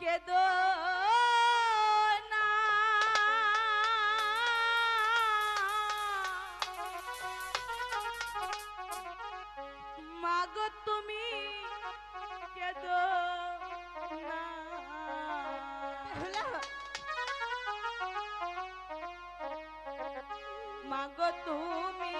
কেদো না মাগো তুমি কেদো না মাগো তুমি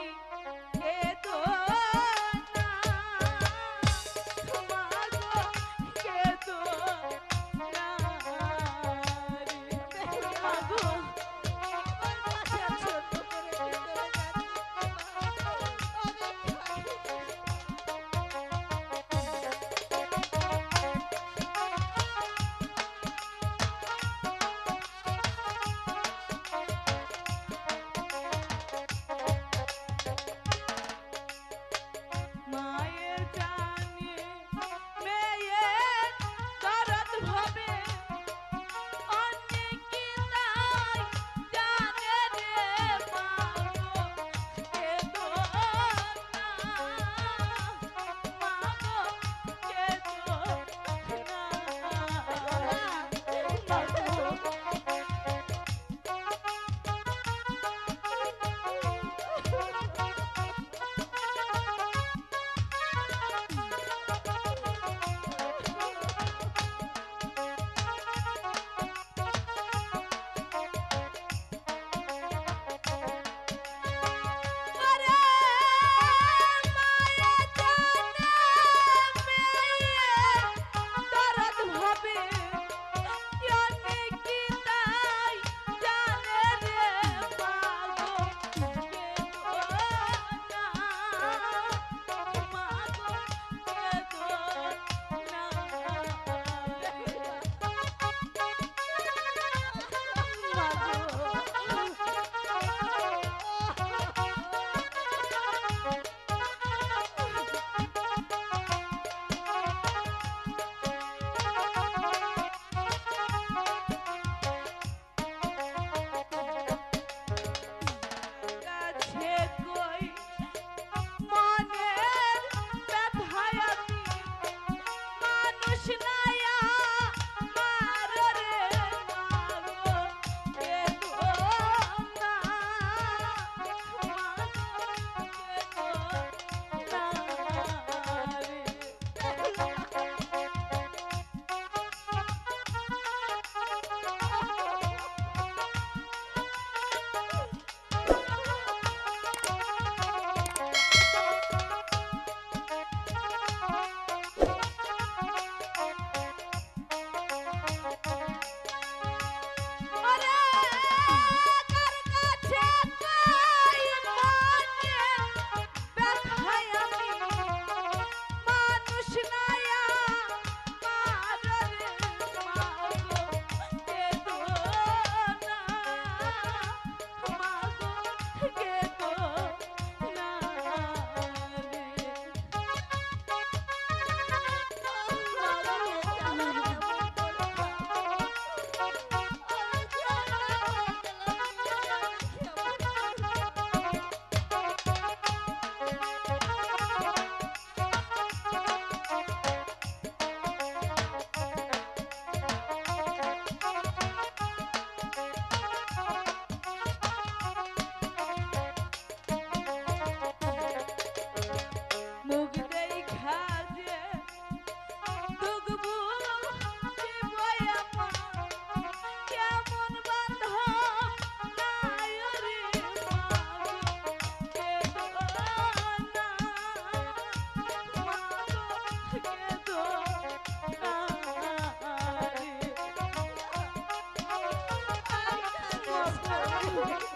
Thank you.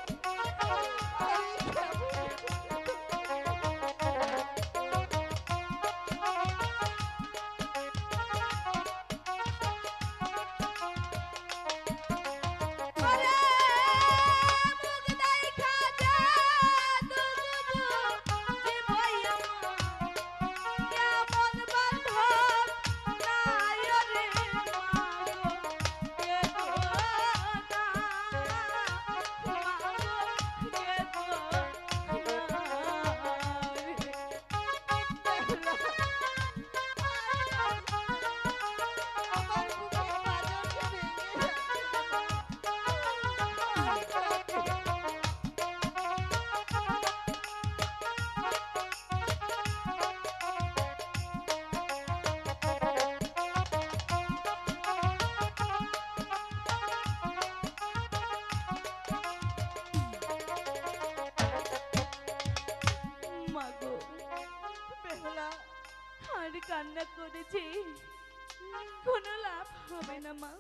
কোনো লাভ হবে না মা।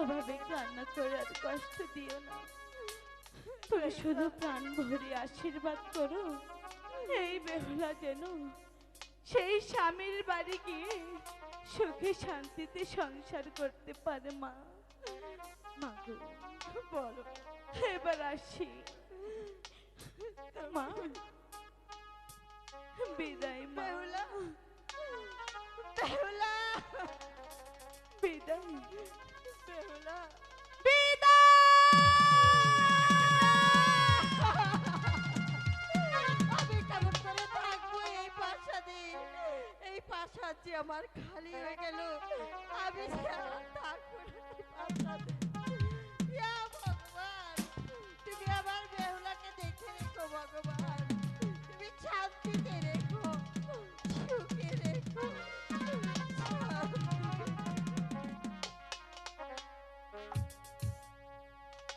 ওভাবে কান্না করে আর কষ্ট দিও না। শুধু প্রাণ ভরে আশীর্বাদ করো। এই যেন সেই স্বামীর বাড়ি গিয়ে সুখে শান্তিতে সংসার করতে পারে মা। মা গো, বলো এবার আসি। মা বিদায় মা। যে আমার খালি হয়ে গেল আমি ভগবান তুমি আমার বেহুলাকে দেখে রেখো, ভগবান। তুমি শান্তিতে